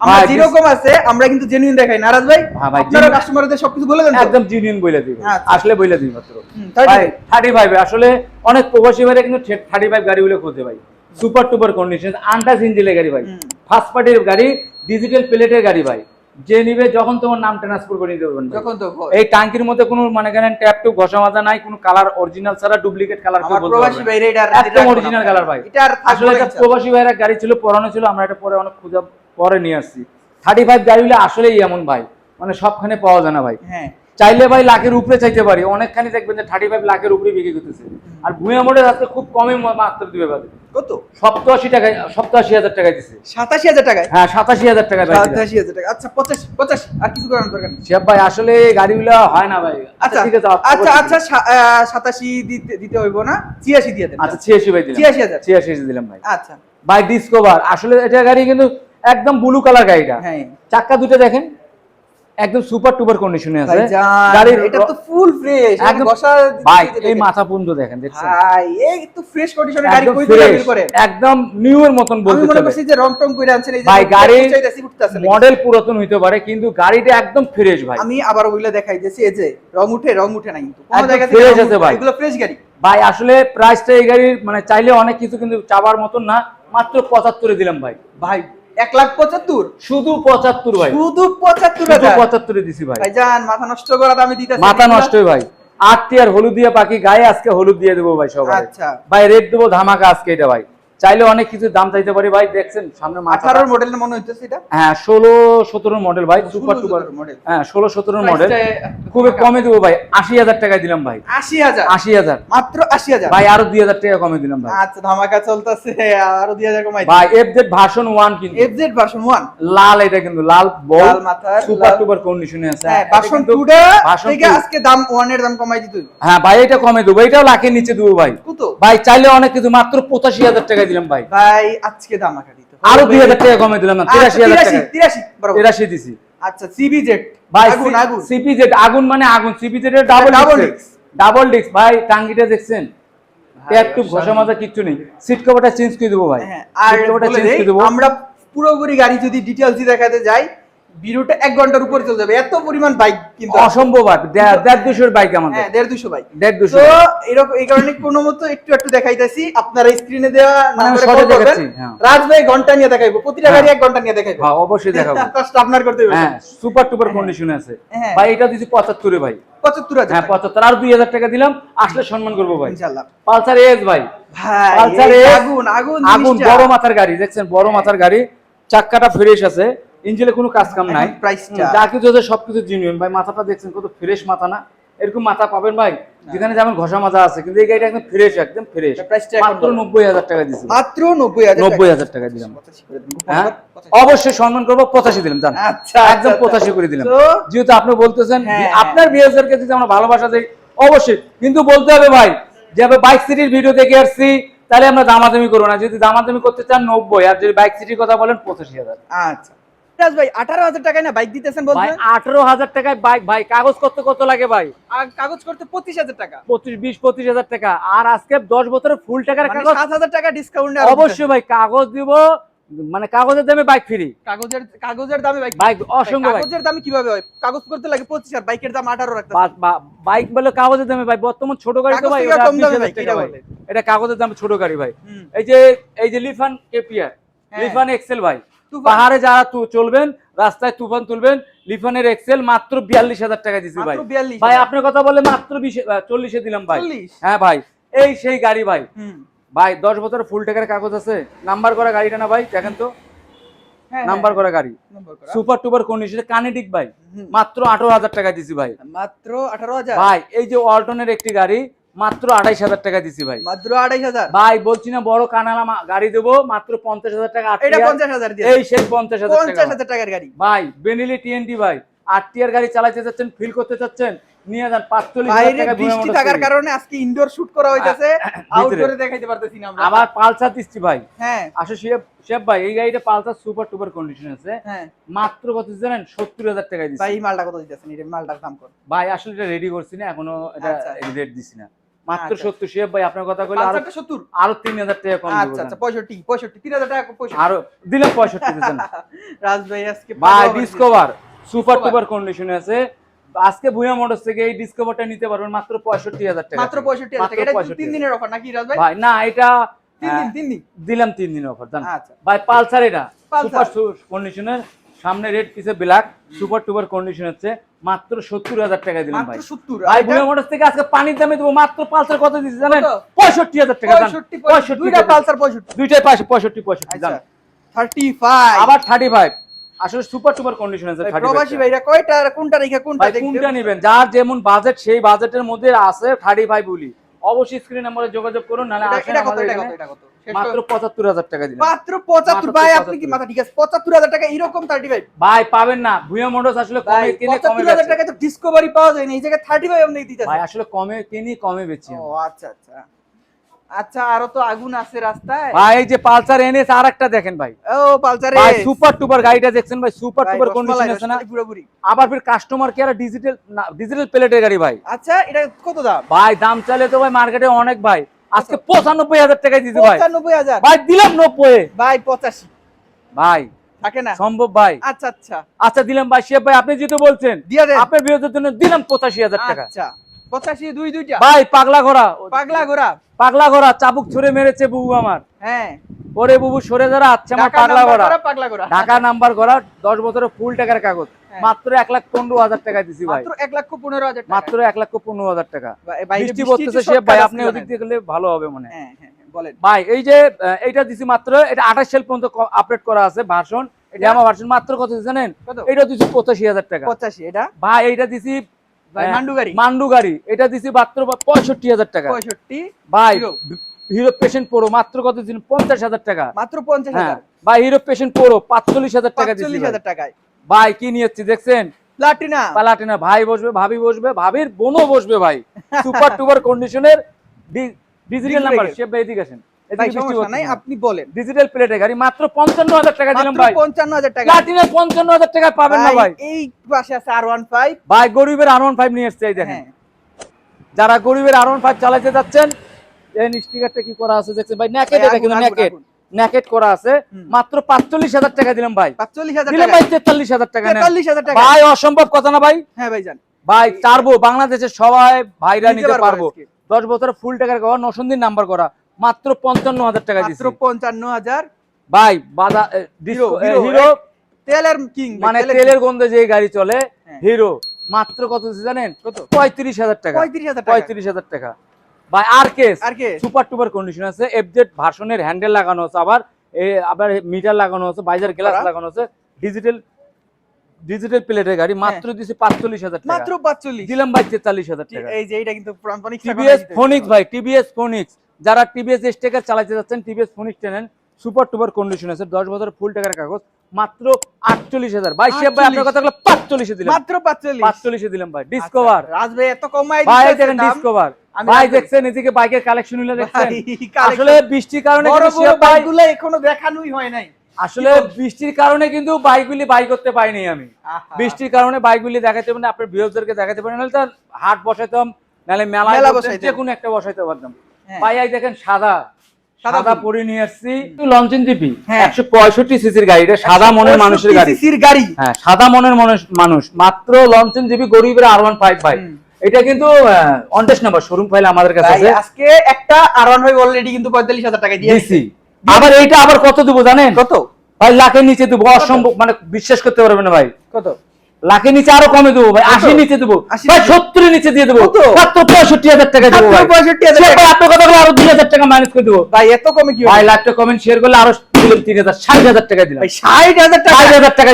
আমরা যেরকম আছে আমরা কিন্তু জেনুইন দেখাই। নারাজ ভাই হ্যাঁ ভাই, আপনারা কাস্টমারদের সবকিছু বলে দেন একদম জিনিয়ন বলে দিব। আচ্ছা। আসলে বলে দিই মাত্র। হুম, 35 থার্টি ফাইভ আসলে অনেক প্রবাসী ভাইরা কিন্তু থার্টি ফাইভ গাড়িগুলো খোঁজে ভাই। সুপার টুপার কন্ডিশন আন্টাস ইঞ্জিনের গাড়ি ভাই। ফার্স্ট পার্টির গাড়ি ডিজিটাল প্লেটের গাড়ি ভাই। যে নিবে যখন তোমার নাম ট্রান্সফার করে নিতে পারবেন যখন তো এই টাঙ্কির মধ্যে কোনো মানে কেন ট্যাপ টু ঘষা মাজা নাই কোনো কালার অরিজিনাল ছাড়া ডুপ্লিকেট কালার আমার প্রবাসী ভাইরা এটা একদম অরিজিনাল কালার ভাই। এটা আসলে এটা প্রবাসী ভাইরা গাড়ি ছিল পরানো ছিল আমরা এটা পরে অনেক খুঁজে পরে নিয়ে আসছি। থার্টি ফাইভ গাড়ি হলে আসলেই এমন ভাই মানে সবখানে পাওয়া যায় না ভাই। হ্যাঁ। চাইলে ভাই লাখের উপরে চাইতে পারি। অনেকখানি দেখবেন যে থার্টি ফাইভ লাখের উপরে বিক্রি করতেছে। আর ভুঁয়া মোটর আজকে খুব কমে মাত্র দিবে ভাই। কত? সপ্তাশি টাকা সপ্তাশি হাজার দিছে। সাতাশি হাজার টাকায়? হ্যাঁ সাতাশি হাজার টাকা সাতাশি হাজার টাকা আচ্ছা পঁচাশি পঁচাশি। আর কিছু করার দরকার নেই। শিহাব ভাই আসলে গাড়িগুলো হয় না ভাই। আচ্ছা ঠিক আছে আচ্ছা আচ্ছা সাতাশি দিতে দিতে হইব না। ছিয়াশি দিয়ে দেন। আচ্ছা ছিয়াশি ভাই দিলাম। 86,000 ছিয়াশি দিলাম ভাই। আচ্ছা। ভাই ডিসকভার আসলে এটা গাড়ি কিন্তু একদম ব্লু কালার গাড়িটা। হ্যাঁ। চাক্কা দুটো দেখেন। একদম সুপার টুপার কন্ডিশনে আছে। গাড়ির এটা তো ফুল ফ্রেশ একদম বসা ভাই এই মাথা পুঞ্জ দেখেন দেখছেন? ভাই এই তো ফ্রেশ কন্ডিশনে গাড়ি কই থেকে করেন একদম নিউ এর মতন আমি বলতে মনে চলে। করছি যে রং টং কইরা আনছেন এই যে ভাই, গাড়ি-। মডেল পুরাতন হইতে পারে কিন্তু গাড়িটা একদম ফ্রেশ ভাই। আমি আবার ওইগুলো দেখাই দিয়েছি এই যে রং উঠে রং উঠে না কিন্তু। কোনো জায়গা থেকে রং আছে ভাই। এগুলো ফ্রেশ গাড়ি। ভাই আসলে প্রাইসটা এই গাড়ির মানে চাইলে অনেক কিছু কিন্তু চাবার মতন না মাত্র পঁচাত্তরে দিলাম ভাই। ভাই এক লাখ পঁচাত্তর? শুধু পঁচাত্তর ভাই। শুধু পঁচাত্তর পঁচাত্তর দিছি ভাই। ভাই যান মাথা নষ্ট করা আমি দিতে মাথা নষ্ট ভাই। আটটি আর হলুদ দিয়ে পাখি গায়ে আজকে হলুদ দিয়ে দেবো ভাই সবাই। আচ্ছা। ভাই রেট দেবো ধামাকা আজকে এটা ভাই। চাইলে অনেক কিছু দাম চাইতে পারি ভাই দেখছেন সামনে মাথা আঠারোর মডেলের মনে হইতেছে এটা? হ্যাঁ ষোলো সতেরো মডেল ভাই সুপার 16 টুপার মডেল হ্যাঁ ষোলো সতেরো মডেল খুবই কমে দেবো ভাই আশি হাজার টাকায় দিলাম ভাই। আশি হাজার? আশি হাজার। মাত্র আশি হাজার? ভাই আরও দুই হাজার টাকা কমে দিলাম ভাই। আচ্ছা ধামাকা চলতেছে আরও দুই হাজার কমাই ভাই এফ জেড ভার্সন ওয়ান কিন্তু। এফজেড ভার্সন ওয়ান লাল এটা কিন্তু লাল বল লাল মাথার, সুপার টুপার কন্ডিশনে আছে। হ্যাঁ ভার্সন টুটা ভার্সন থেকে আজকে দাম ওয়ানের দাম কমাই দিত হ্যাঁ ভাই এটা কমে দেবো এটাও লাখের নিচে দেবো ভাই। কত? ভাই চাইলে অনেক কিছু মাত্র পঁচাশি হাজার টাকা দিলাম ভাই। ভাই আজকে দিতে আরও দুই হাজার টাকা কমে দিলাম না টাকা। তিরাশি দিছি। আচ্ছা সিবিজেড ভাই আগুন আগুন। আগুন মানে আগুন এর ডাবল ডাবল ডাবল ডিস্ক ভাই টাঙ্গিটা দেখছেন? একটু ঘষা মাজা কিচ্ছু নেই। সিট কভারটা চেঞ্জ করে দেবো ভাই। হ্যাঁ, আর চেঞ্জ করে দেবো। আমরা পুরোপুরি গাড়ি যদি ডিটেলস দেখাতে যাই ভিডিওটা এক ঘণ্টার উপরে চলে যাবে। এত পরিমাণ বাইক কিন্তু অসম্ভব দেড় দুশোর বাইক আমাদের। হ্যাঁ দেড় দুশো বাইক দেড় দুশো তো এরকম এই কারণে কোনো মতো একটু একটু দেখাইতেছি। আপনারা স্ক্রিনে দেওয়া দেখাচ্ছি, হ্যাঁ। রাজ ভাই ঘণ্টা নিয়ে দেখাইবো। প্রতিটা গাড়ি এক ঘণ্টা নিয়ে দেখাইবো। হ্যাঁ অবশ্যই দেখাবো। আপনার করতে হবে। হ্যাঁ সুপার টুপার কন্ডিশনে আছে। হ্যাঁ। ভাই এটা দিছি পঁচাত্তরে ভাই। পঁচাত্তর হ্যাঁ পঁচাত্তর। আর দুই হাজার টাকা দিলাম আসলে সম্মান করব ভাই। ইনশাল্লাহ পালসার এস ভাই। ভাই পালসার এস আগুন আগুন আগুন বড় মাথার গাড়ি দেখছেন বড় মাথার গাড়ি। চাক্কাটা ফ্রেশ আছে। ইঞ্জিনে কোনো কাজ কাম নাই। এখন যা কিছু আছে সবকিছু জিনিয়ন ভাই মাথাটা দেখছেন কত ফ্রেশ মাথা না? এরকম মাথা পাবেন ভাই যেখানে যেমন ঘষা মাজা আছে কিন্তু এই গাড়িটা একদম ফ্রেশ একদম ফ্রেশ মাত্র। নব্বই হাজার টাকা দিছি মাত্র নব্বই হাজার নব্বই হাজার টাকা দিলাম। হ্যাঁ? অবশ্যই সম্মান করব পঁচাশি দিলাম জান। আচ্ছা একদম আচ্ছা, পঁচাশি আচ্ছা। করে দিলাম। যেহেতু আপনি বলতেছেন হ্যাঁ, হ্যাঁ। আপনার বিএসএর কে যদি আমরা ভালোবাসা দিই অবশ্যই। কিন্তু বলতে হবে ভাই যে আমি বাইক সিটির ভিডিও দেখে আসছি তাহলে আমরা দামাদামি করব না। যদি দামাদামি করতে চান নব্বই আর যদি বাইক সিটির কথা বলেন পঁচাশি হাজার। আচ্ছা। রাজ ভাই টাকায় না বাইক দিতেছেন বলছেন? টাকায় বাইক ভাই কাগজ করতে কত লাগে ভাই? কাগজ করতে পঁচিশ হাজার টাকা। পঁচিশ বিশ পঁচিশ হাজার টাকা। আর আজকে ফুল টাকার মানে কাগজ টাকা ডিসকাউন্ট অবশ্যই ভাই কাগজ দিব। মানে কাগজের দামে বাইক ফ্রি কাগজের কাগজের দামে বাইক বাইক অসংখ্য কাগজের দামে কীভাবে হয়? কাগজ করতে লাগে পঁচিশ আর বাইকের দাম আঠারো রাখতে বা- বা- বাইক বলে কাগজের দামে ভাই বর্তমান ছোট গাড়ি তো ভাই থেকে ওটা কম দামে 20,000 বাইক, টাকা এটা কাগজের দাম ছোট গাড়ি ভাই। এই যে এই যে লিফান কেপিআর হ্যাঁ। লিফান এক্সেল ভাই। পাহাড়ে যারা চলবেন রাস্তায় তুফান তুলবেন লিফনের এক্সেল মাত্র বিয়াল্লিশ হাজার টাকা দিছি ভাই। ভাই আপনার কথা বলে মাত্র চল্লিশে দিলাম ভাই। হ্যাঁ ভাই এই সেই গাড়ি ভাই। ভাই দশ বছর ফুল টাকার কাগজ আছে। নাম্বার করা গাড়িটা না ভাই দেখেন তো। হ্যাঁ, নাম্বার হ্যাঁ, করা গাড়ি। সুপার টুপার কন্ডিশনে কানেডিক ভাই। মাত্র আঠারো হাজার টাকা দিছি ভাই। মাত্র আঠারো হাজার। ভাই এই যে একটি গাড়ি মাত্র আঠাইশ হাজার টাকা দিছি ভাই। মাত্র আড়াইশ হাজার? ভাই বলছি না বড় কানালা গাড়ি দেবো মাত্র পঞ্চাশ হাজার টাকা এটা পঞ্চাশ হাজার এই সেই পঞ্চাশ হাজার পঞ্চাশ হাজার টাকার গাড়ি। ভাই বেনিলি টিএনটি ভাই আট টিয়ার গাড়ি চালাতে চাচ্ছেন ফিল করতে চাচ্ছেন নিয়ে যান পাঁচচল্লিশ হাজার বাইরে টাকা বিনা বৃষ্টি থাকার কারণে আজকে ইনডোর শুট করা হইতাছে। আউটডোরে দেখাইতে পারতেছি না আবার পালসার দিচ্ছি ভাই। হ্যাঁ। আসলে শেফ শেফ ভাই এই গাড়িটা পালসার সুপার টুপার কন্ডিশন আছে। হ্যাঁ। মাত্র কত জানেন? সত্তর হাজার টাকা দিচ্ছি। ভাই মালটা কত দিতেছেন? এই মালটার দাম কত? ভাই আসলে এটা রেডি করছি না এখনও এটা আচ্ছা। রেট দিছি না। মাত্র আচ্ছা। সত্তর ভাই আপনার কথা আরও সত্তর? আরও তিন হাজার টাকা কম আচ্ছা আচ্ছা পঁয়ষট্টি পঁয়ষট্টি তিন হাজার টাকা আরও দিলাম পঁয়ষট্টি দিতেন রাজ ভাই আজকে ভাই ডিসকভার সুপার টুপার কন্ডিশনে আছে। আজকে ভুয়া মোটরস থেকে এই ডিসকভারটা নিতে পারবেন মাত্র পঁয়ষট্টি হাজার টাকা মাত্র পঁয়ষট্টি হাজার টাকা। এটা তিন দিনের অফার নাকি রাজ ভাই? না এটা তিন দিন তিন দিন? দিলাম তিন দিন অফার জান আচ্ছা। ভাই পালসার এটা। সুপার কন্ডিশনের সামনে রেড পিছে ব্ল্যাক সুপার টুপার কন্ডিশন হচ্ছে মাত্র সত্তর হাজার টাকা দিলাম ভাই। মোটরস থেকে আজকে পানির দামে দেবো মাত্র পালসার কত দিচ্ছি জানেন? পঁয়ষট্টি হাজার টাকা পঁয়ষট্টি দুইটা পালসার পঁয়ষট্টি। দুইটাই পঁয়ষট্টি পঁয়ষট্টি আচ্ছা জান। থার্টি ফাইভ আবার থার্টি ফাইভ আসলে সুপার টুপার কন্ডিশন আছে প্রবাসী। ভাইরা কয়টা আর কোনটা রেখে কোনটা কোনটা নেবেন? যার যেমন বাজেট সেই বাজেটের মধ্যে আছে থার্টি ফাইভ বলি। অবশ্যই স্ক্রিন নাম্বারে যোগাযোগ করুন নাহলে আসেন এটা কত আমাদের মাত্র টাকা দিলাম। মাত্র পঁচাত্তর। মাত্র ভাই আপনি কি মাথা ঠিক আছে? পঁচাত্তর হাজার টাকা এরকম থার্টি ফাইভ ভাই পাবেন না। ভুয়া মোটরস আসলে কমে কিনে কমে পঁচাত্তর হাজার বেচে। টাকা তো ডিসকভারি পাওয়া যায় না। এই জায়গায় থার্টি ফাইভ আপনি দিতে ভাই আসলে কমে কিনি কমে বেচি ও আচ্ছা আচ্ছা। আচ্ছা আরও তো আগুন আছে রাস্তায়। ভাই এই যে পালসার এনএস আর একটা দেখেন ভাই। ও পালসারে ভাই সুপার টুপার গাড়িটা দেখছেন ভাই? সুপার টুপার কন্ডিশন আছে না? পুরোপুরি। আবার ফির কাস্টমার কেয়ার ডিজিটাল ডিজিটাল প্লেটের গাড়ি ভাই। আচ্ছা এটা কত দাম? ভাই দাম চালে তো ভাই মার্কেটে অনেক ভাই। আজকে পঁচানব্বই হাজার টাকায় দিতে ভাই। পঁচানব্বই হাজার। ভাই দিলাম নব্বই। ভাই পঁচাশি। ভাই থাকে না? সম্ভব ভাই। আচ্ছা আচ্ছা। আচ্ছা দিলাম ভাই। শেফ ভাই আপনি যেহেতু বলছেন দিয়া আপনার বিরোধের জন্য দিলাম পঁচাশি হাজার টাকা। আচ্ছা। পঁচাশি দুই দুইটা। ভাই পাগলা ঘোড়া। পাগলা ঘোরা পাগলা ঘোড়া চাবুক ছুড়ে মেরেছে বুবু আমার। হ্যাঁ। ওরে বুবু সরে যারা আচ্ছা আমার পাগলা ঘোড়া। পাগলা ঘোরা ঢাকা নাম্বার ঘোড়া দশ বছরের ফুল টাকার কাগজ। হ্যাঁ। মাত্র এক লাখ পনেরো হাজার টাকা দিছি ভাই। এক লক্ষ পনেরো হাজার টাকা। মাত্র এক লাখ পনেরো হাজার টাকা। বৃষ্টি পড়তেছে শেফ ভাই আপনি ওদিক দিয়ে গেলে ভালো হবে মনে হয়। হ্যাঁ বলেন। ভাই এই যে এইটা দিছি মাত্র এটা আঠাশ সাল পর্যন্ত আপডেট করা আছে ভার্সন এটা আমার ভার্সন মাত্র কত জানেন? এটা দিছি পঁচাশি হাজার টাকা। পঁচাশি এটা? ভাই এইটা দিছি মান্ডু গাড়ি? এটা দিছি মাত্র পঁয়ষট্টি হাজার টাকা। পঁয়ষট্টি। ভাই হিরো। পেশেন্ট মাত্র কত দিন পঞ্চাশ হাজার টাকা। মাত্র পঞ্চাশ হ্যাঁ। হাজার। ভাই হিরো পেশেন্ট প্রো পাঁচচল্লিশ হাজার টাকা পাঁচচল্লিশ হাজার টাকায়। ভাই কি দেখছেন? প্লাটিনা। পালাটিনা ভাই বসবে ভাবি বসবে ভাবির বোনও বসবে ভাই। সুপার টুপার কন্ডিশনের ডিজিটাল নাম্বার ভাই এদিকে আসেন। ভাই সমস্যা নাই আপনি বলেন। ডিজিটাল প্লেটে গাড়ি মাত্র পঞ্চান্ন হাজার টাকা দিলাম ভাই। পঞ্চান্ন হাজার টাকা। প্লাটিনা পঞ্চান্ন হাজার টাকা পাবেন না ভাই এই পাশে আছে আর ওয়ান ফাইভ ভাই গরিবের আর ওয়ান ফাইভ নিয়ে এসছে এই দেখেন। হ্যাঁ। যারা গরিবের চালাতে যাচ্ছেন এই স্টিকারটা কি করা আছে দেখছেন? ভাই ন্যাকেট এটা কিন্তু ন্যাকেট ন্যাকেট করা আছে। মাত্র পাঁচচল্লিশ হাজার টাকা দিলাম ভাই। দিলাম টাকা। ভাই ভাই অসম্ভব কথা না ভাই? হ্যাঁ ভাই জান। ভাই বাংলাদেশের সবাই ভাইরা নিতে পারব। পারব আজকে। দশ বছর ফুল টাকার করা নসন্দির নাম্বার করা। মাত্র পঞ্চান্ন হাজার টাকা মাত্র পঞ্চান্ন হাজার ভাই বাদা হিরো, তেলের কিং মানে তেলের গন্ধে যে গাড়ি চলে হ্যাঁ। হিরো মাত্র কত দিচ্ছে জানেন? কত? পঁয়ত্রিশ হাজার টাকা। পঁয়ত্রিশ হাজার টাকা। পঁয়ত্রিশ হাজার টাকা। ভাই আর কেস আর কে সুপার টুপার কন্ডিশন আছে এফজেড ভার্সনের হ্যান্ডেল লাগানো আছে আবার আবার মিটার লাগানো আছে বাইজার গ্লাস লাগানো আছে ডিজিটাল ডিজিটাল প্লেটের গাড়ি মাত্র দিছে পাঁচচল্লিশ হাজার টাকা। মাত্র পাঁচচল্লিশ। দিলাম ভাই তেতাল্লিশ হাজার টাকা। এই যে এইটা কিন্তু টিভিএস ফোনিক্স ভাই টিভিএস ফোনিক্স যারা টিভিএস স্টেকার চালাতে যাচ্ছেন টিভিএস ফোনিক্স টেনেন সুপার টুপার কন্ডিশন আছে। দশ বছর ফুল টাকার কাগজ মাত্র আটচল্লিশ হাজার। ভাই শেফ ভাই আপনার 48 কথা পাঁচচল্লিশে দিলাম। মাত্র পাঁচচল্লিশ। পাঁচচল্লিশে দিলাম ভাই। ডিসকভার আচ্ছা, রাজ ভাই এত কমাই ভাই দেখেন ডিসকভার ভাই দেখছেন এদিকে বাইকের কালেকশনগুলো দেখছেন? আসলে বৃষ্টির কারণে বাইকগুলো এখনও দেখানোই হয় নাই। আসলে বৃষ্টির কারণে কিন্তু বাইকগুলি বাই করতে পাইনি আমি। বৃষ্টির কারণে বাইকগুলি দেখাতে পারেন আপনার ভিউজদেরকে দেখাতে পারেন নাহলে তার হাট বসাইতাম নাহলে মেলা। যে কোনো একটা বসাইতে পারতাম। হ্যাঁ। ভাই এই দেখেন সাদা। সাদা পরে নিয়ে আসছি। লঞ্চেন জিপি হ্যাঁ। একশো পঁয়ষট্টি সিসির গাড়ি। এটা সাদা মনের মানুষের গাড়ি। গাড়ি। হ্যাঁ সাদা মনের মানুষ মানুষ। মাত্র লঞ্চন জিপি গরিবের আর ওয়ান ফাইভ ভাই এটা কিন্তু অনটেস্ট নাম্বার শোরুম ফাইল আমাদের কাছে আছে। আজকে একটা আর ওয়ান ভাই অলরেডি কিন্তু পঁয়তাল্লিশ হাজার টাকা দিয়েছি আবার এইটা আবার কত দেবো জানেন? কত? ভাই লাখের নিচে দেবো। অসম্ভব মানে বিশ্বাস করতে পারবে না ভাই। কত? লাখের নিচে আরও কমে দেবো ভাই আশি নিচে দেবো। ভাই? সত্তরের নিচে দিয়ে দেবো? মাত্র পঁয়ষট্টি হাজার টাকা দেবো ভাই। মাত্র 65,000 সে টাকা। ভাই আপনার কথা বলে আরও দুই হাজার টাকা মাইনাস করে দেবো। ভাই এত কমে কি ভাই লাখটা কমেন্ট শেয়ার করলে আরও দিলাম তিন হাজার ষাট হাজার টাকা দিলাম। ভাই ষাট হাজার টাকা। ষাট হাজার টাকা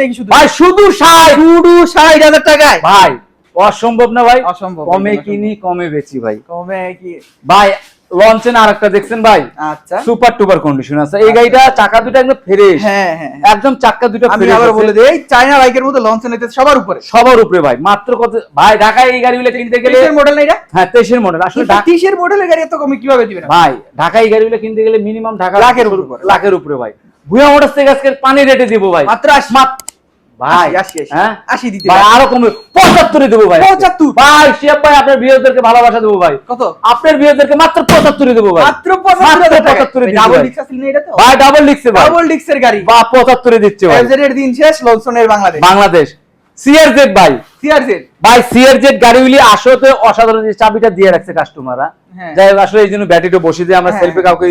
দেখি শুধু। ভাই শুধু ষাট। শুধু ষাট হাজার টাকায়। ভাই অসম্ভব না ভাই? অসম্ভব কমে কিনি কমে বেচি ভাই। কমে কি? ভাই লঞ্চেন আর একটা দেখছেন ভাই? আচ্ছা। সুপার টুপার কন্ডিশন আছে। এই গাড়িটা চাকা দুটো একদম ফ্রেশ হ্যাঁ হ্যাঁ একদম চাকা দুটো আমি আবার বলে দিই চায়না বাইকের মতো নিতে সবার উপরে। সবার উপরে ভাই। মাত্র কত ভাই ঢাকায় এই গাড়িগুলো কিনতে গেলে তেইশের মডেল না এটা? হ্যাঁ তেইশের মডেল আসলে ঢাকা তিরিশের মডেলের গাড়ি এত কমে কীভাবে দিবেন? ভাই ঢাকায় এই গাড়িগুলো কিনতে গেলে মিনিমাম ঢাকা লাখের উপরে। লাখের উপরে ভাই। ভুয়া মোটরস থেকে আজকে পানি রেটে দিব ভাই। মাত্র মাত্র ভাই আশি আশি আশি দিতে। ভাই আরও কমে পঁচাত্তরে দেবো ভাই। 75 ভাই শিয়াব ভাই আপনার বিয়েদেরকে ভালোবাসা দেবো ভাই। কত? আপনার বিয়েদেরকে মাত্র পঁচাত্তরে দেবো ভাই। মাত্র পঁচাত্তর হাজার টাকা 75 দিচ্ছি ডাবল ভাই। ডিক্স এটা তো? ভাই ডাবল লিখছে ভাই। ডাবল ডিক্সের গাড়ি। বা পঁচাত্তরে দিচ্ছে ভাই। এর দিন শেষ লঞ্চনের বাংলাদেশ। বাংলাদেশ। সিআরজেড ভাই। সিআরজেড ভাই সিআরজেড গাড়িগুলি আসলে অসাধারণ চাবিটা দিয়ে রাখছে কাস্টমাররা। হ্যাঁ। যাই আসলে এই জন্য ব্যাটারিটা বসে দিয়ে আমরা হ্যাঁ, সেলফি কাউকে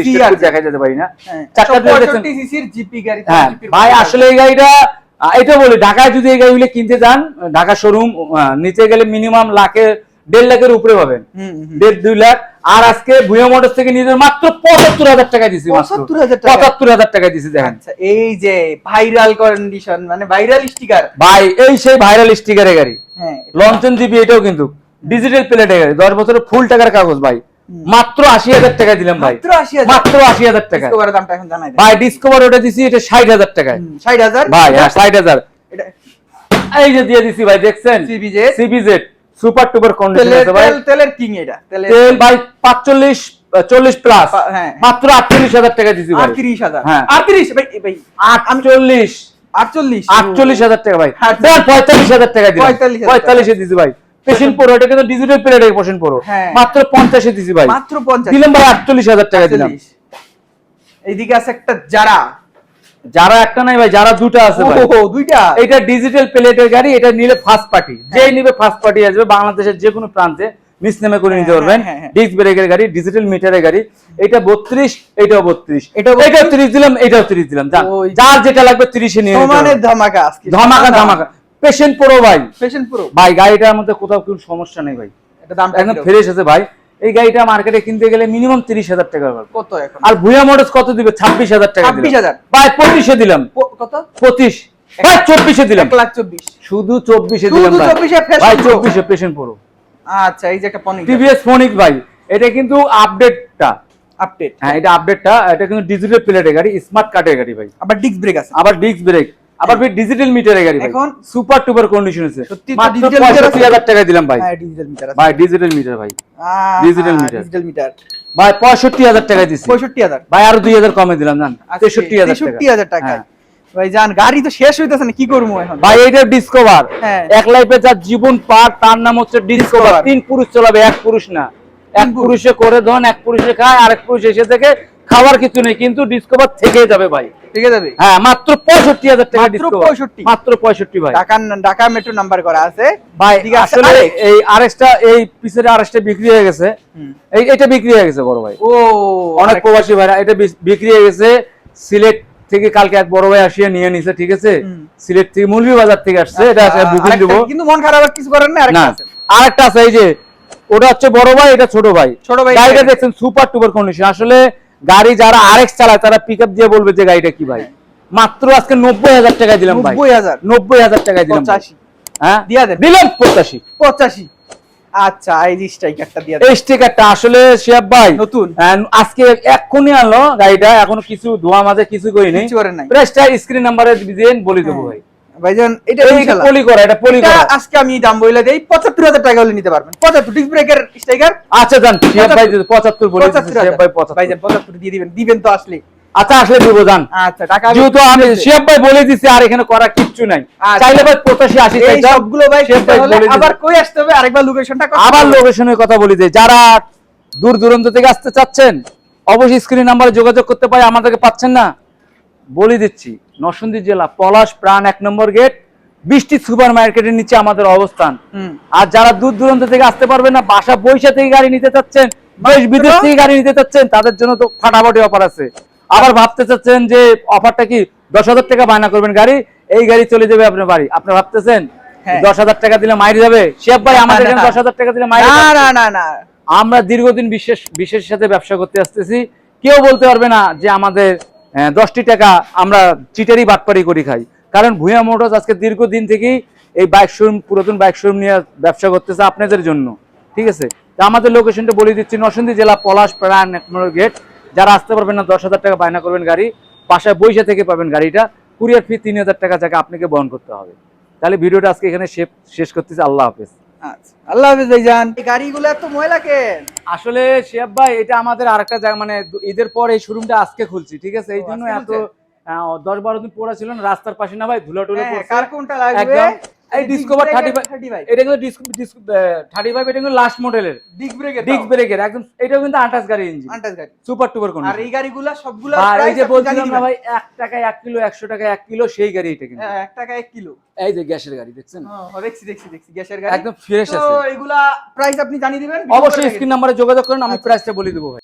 দেখা যেতে পারি না। হ্যাঁ চারটা দিয়ে দেখছেন? 65 সিসির জিপি গাড়ি হ্যাঁ ভাই আসলে এই গাড়িটা এটা বলি ঢাকায় যদি এই গাড়িগুলো কিনতে যান ঢাকা শোরুম নিচে গেলে মিনিমাম লাখে দেড় লাখের উপরে পাবেন। দেড় দুই লাখ। আর আজকে ভুয়া মোটরস থেকে নিজের মাত্র পঁচাত্তর হাজার টাকা দিছি মাত্র। 75,000 টাকা? পঁচাত্তর হাজার টাকা দিছি দেখেন। আচ্ছা এই যে ভাইরাল কন্ডিশন মানে ভাইরাল স্টিকার ভাই এই সেই ভাইরাল স্টিকারের গাড়ি। হ্যাঁ লঞ্চন জিবি এটাও কিন্তু। ডিজিটাল প্লেটের গাড়ি দশ বছরের ফুল টাকার কাগজ ভাই। মাত্র আশি হাজার টাকা দিলাম ভাই। মাত্র আশি হাজার। টাকা দামটা এখন জানাই ভাই ডিসকভার ওটা দিছি এটা ষাট হাজার টাকায়। 60000 ভাই হ্যাঁ ষাট হাজার। এই যে দিয়ে দিছি ভাই দেখছেন? CBZ CBZ super duper condition আছে ভাই। তেল তেলের কিং এটা। তেল ভাই পাঁচচল্লিশ চল্লিশ প্লাস হ্যাঁ। মাত্র আটচল্লিশ হাজার টাকা দিছি ভাই। 38000 হ্যাঁ। 38 ভাই ভাই। আটচল্লিশ। 48 আটচল্লিশ হাজার টাকা ভাই। আটচল্লিশ। দেন পঁয়তাল্লিশ হাজার টাকা দিলাম। 45,000 পঁয়তাল্লিশে দিছি ভাই। পেশেন্ট প্রো এটা কিন্তু ডিজিটাল পেশেন্ট প্রো হ্যাঁ। মাত্র পঞ্চাশে দিছি ভাই। মাত্র 50 দিলাম ভাই আটচল্লিশ হাজার টাকা দিলাম। এইদিকে আছে একটা যারা। যারা একটা নাই ভাই যারা দুটো আছে ভাই। ওহো দুইটা। এটা ডিজিটাল প্লেটের গাড়ি এটা নিলে ফার্স্ট পার্টি যেই নিবে ফার্স্ট পার্টি আসবে বাংলাদেশের যে কোনো প্রান্তে নিচ নেমে করে নিতে হ্যাঁ, পারবেন। হ্যাঁ, হ্যাঁ। ডিস্ক ব্রেকের গাড়ি ডিজিটাল মিটারের গাড়ি। এটা বত্রিশ এটাও বত্রিশ। এটাও 32 এটাও তিরিশ দিলাম এটাও তিরিশ দিলাম। যার যেটা লাগবে তিরিশে নিয়ে। ধামাকা আজকে। ধামাকা ধামাকা। পেশেন্ট প্রো ভাই। পেশেন্ট পুরো ভাই গাড়িটার মধ্যে কোথাও কোনো সমস্যা নেই ভাই। এটা দাম একদম ফ্রেশ আছে ভাই। এই গাড়িটা মার্কেটে কিনতে গেলে মিনিমাম তিরিশ হাজার টাকা লাগবে কত এখন? আর ভুয়া মোটরস কত দিবে? ছাব্বিশ হাজার টাকা দিলাম। 26,000 ভাই পঁচিশে দিলাম। কত? পঁচিশ। ভাই চব্বিশে দিলাম। এক লাখ চব্বিশ। শুধু চব্বিশে দিলাম ভাই। 24 এ Fashion ভাই Pro। চব্বিশে পেশেন্ট প্রো আচ্ছা এই যে একটা পনি টিভিএস ফোনিক ভাই এটা কিন্তু আপডেটটা আপডেট হ্যাঁ এটা আপডেটটা এটা কিন্তু ডিজিটাল প্লেটের গাড়ি স্মার্ট কার্ডের গাড়ি ভাই। আবার ডিস্ক ব্রেক আছে। আবার ডিস্ক ব্রেক আবার ভাই ডিজিটাল মিটারের গাড়ি এখন সুপার টুপার কন্ডিশন আছে। সত্যি digital meter আছে? টাকা দিলাম ভাই। হ্যাঁ ডিজিটাল মিটার আছে। ভাই ডিজিটাল মিটার ভাই। digital meter। ডিজিটাল মিটার ভাই পঁয়ষট্টি হাজার টাকা দিচ্ছি পঁয়ষট্টি হাজার। ভাই আরও দুই হাজার কমে দিলাম জান। তেষট্টি হাজার টাকা। তেষট্টি হাজার টাকা হ্যাঁ। ভাই জান গাড়ি তো শেষ হইতেছে না কি করব এখন? ভাই এইটা ডিসকভার হ্যাঁ। এক লাইফে যার জীবন পার তার নাম হচ্ছে ডিসকভার তিন পুরুষ চালাবে এক পুরুষ না। এক পুরুষে। করে ধন এক পুরুষে খায় আরেক পুরুষ এসে থেকে খাওয়ার কিছু নেই কিন্তু ডিসকভার থেকে যাবে ভাই। ঠিক আছে হ্যাঁ মাত্র পঁয়ষট্টি হাজার টাকা 65 মাত্র পঁয়ষট্টি ভাই। ঢাকা ঢাকা মেট্রো নাম্বার করা আছে। ভাই আসলে এই আরেকটা এই পিসের আরেকটা বিক্রি হয়ে গেছে। এই এটা বিক্রি হয়ে গেছে বড় ভাই। ও অনেক প্রবাসী ভাইরা এটা বিক্রি হয়ে গেছে। সিলেট থেকে কালকে এক বড় ভাই আসিয়ে নিয়ে নিছে ঠিক আছে। সিলেট থেকে মুলবি বাজার থেকে আসছে এটা আচ্ছা, বুকিং দেবো। কিন্তু মন খারাপ আর কিছু করেন না না আরেকটা আছে। আরেকটা আছে এই যে ওটা হচ্ছে বড় ভাই এটা ছোট ভাই। ছোট ভাই গাড়িটা দেখছেন সুপার টুপার কন্ডিশন আসলে গাড়ি যারা আরেক্স চালায় তারা পিক দিয়ে বলবে যে গাড়িটা কি ভাই মাত্র আজকে নব্বই হাজার টাকায় দিলাম ভাই নব্বই হাজার নব্বই হাজার টাকায় দিলাম। হ্যাঁ দিয়া দেন। দিলাম পঁচাশি পঁচাশি আচ্ছা এই যে স্ট্রাইকারটা দিয়ে। এই স্টিকারটা আসলে শিয়াব ভাই নতুন। আহ, আজকে এক্ষুনি আনলো গাড়িটা এখনও কিছু ধোয়া মাঝে কিছু করিনি নাই। প্রাইসটা স্ক্রিন নাম্বারে দিন বলে দেবো ভাই ভাইজান এটা ইনশাআল্লাহ। পলি করা এটা পলি করা। আজকে আমি দাম বলে দেই পঁচাত্তর হাজার টাকা হলে নিতে পারবেন। পঁচাত্তর ডিস্ক ব্রেকের স্ট্রাইকার আচ্ছা জান শিয়াব ভাই যদি পঁচাত্তর বলে শিয়াব ভাই পঁচাত্তর। ভাইজান পঁচাত্তর দিয়ে দিবেন দিবেন তো আসলে। আচ্ছা আসলে দিব জান। আচ্ছা টাকা যেহেতু আমি শিয়াব ভাই বলে দিছি আর এখানে করা কিচ্ছু নাই। আচ্ছা। চাইলে ভাই পঁচাশি আশি এই চাইতাম। সবগুলো ভাই শিয়াব হলে বলে। আবার কই আসতে হবে? আরেকবার লোকেশনটা আবার লোকেশনের কথা বলি যে যারা দূর দূরান্ত থেকে আসতে চাচ্ছেন অবশ্যই স্ক্রিন নাম্বারে যোগাযোগ করতে পারে আমাদেরকে পাচ্ছেন না। বলে দিচ্ছি নরসিংদী জেলা পলাশ প্রাণ এক নম্বর গেট বৃষ্টি সুপার মার্কেটের নিচে আমাদের অবস্থান। আর যারা দূর দূরান্ত থেকে আসতে পারবে না বাসা বৈশা থেকে গাড়ি নিতে চাচ্ছেন দেশ বিদেশ থেকে গাড়ি নিতে চাচ্ছেন তাদের জন্য তো ফাটাফাটি অফার আছে। আবার ভাবতে চাচ্ছেন যে অফারটা কি দশ হাজার টাকা বায়না করবেন গাড়ি? এই গাড়ি চলে যাবে আপনার বাড়ি। আপনি ভাবতেছেন? হ্যাঁ। দশ হাজার টাকা দিলে মাইরে যাবে? শিয়াব ভাই আমাদের এখানে দশ হাজার টাকা দিলে মাইরে না না না আমরা দীর্ঘদিন বিশেষ বিশেষ সাথে ব্যবসা করতে আসতেছি। কেউ বলতে পারবে না যে আমাদের দশটি টাকা আমরা চিটারি বাটপারি করি খাই। কারণ ভুয়া মোটরস আজকে দীর্ঘদিন থেকেই এই বাইক শোরুম পুরাতন বাইক শোরুম নিয়ে ব্যবসা করতেছে আপনাদের জন্য। ঠিক আছে? তো আমাদের লোকেশনটা বলে দিচ্ছি, নরসিংদী জেলা পলাশ এক নম্বর গেট যারা আসতে পারবেন না, দশ হাজার টাকা বায়না করবেন গাড়ি, বাসায় বৈশা থেকে পাবেন গাড়িটা। কুরিয়ার ফি তিন হাজার টাকা জায়গা আপনাকে বহন করতে হবে। তাহলে ভিডিওটা আজকে এখানে শেষ করতেছি, আল্লাহ হাফেজ। আচ্ছা আল্লাহ হাফেজ ভাইজান এই গাড়িগুলো এত ময়লা কেন? আসলে ভাই এটা আমাদের আরেকটা জায়গা মানে ঈদের পর এই শোরুমটা আজকে খুলছি ঠিক আছে? এই জন্য এত দশ বারো দিন পড়া ছিল না রাস্তার পাশে না ভাই ধুলো টুলো হ্যাঁ, কার কোনটা লাগবে। এই Discover thirty five thirty five এটা কিন্তু থার্টি ফাইভ এটা কিন্তু লাস্ট মডেলের ডিস্ক ব্রেকের ডিস্ক ব্রেকের একদম এটাও কিন্তু আঠাশ গাড়ি ইঞ্জিন আন্টাস গাড়ি। সুপার টুপার কোন আর এই গাড়িগুলা সবগুলা আর এই যে বলছিলাম না ভাই এক টাকায় এক কিলো একশো টাকায় এক কিলো সেই গাড়ি এটা কিন্তু। হ্যাঁ, এক টাকা এক কিলো। এই যে গ্যাসের গাড়ি দেখছেন? ও, দেখছি দেখছি দেখছি গ্যাসের গাড়ি। একদম ফ্রেশ তো এগুলা প্রাইস আপনি জানিয়ে দিবেন অবশ্যই স্ক্রিন নাম্বারে যোগাযোগ করেন আমি প্রাইসটা বলে দেবো ভাই।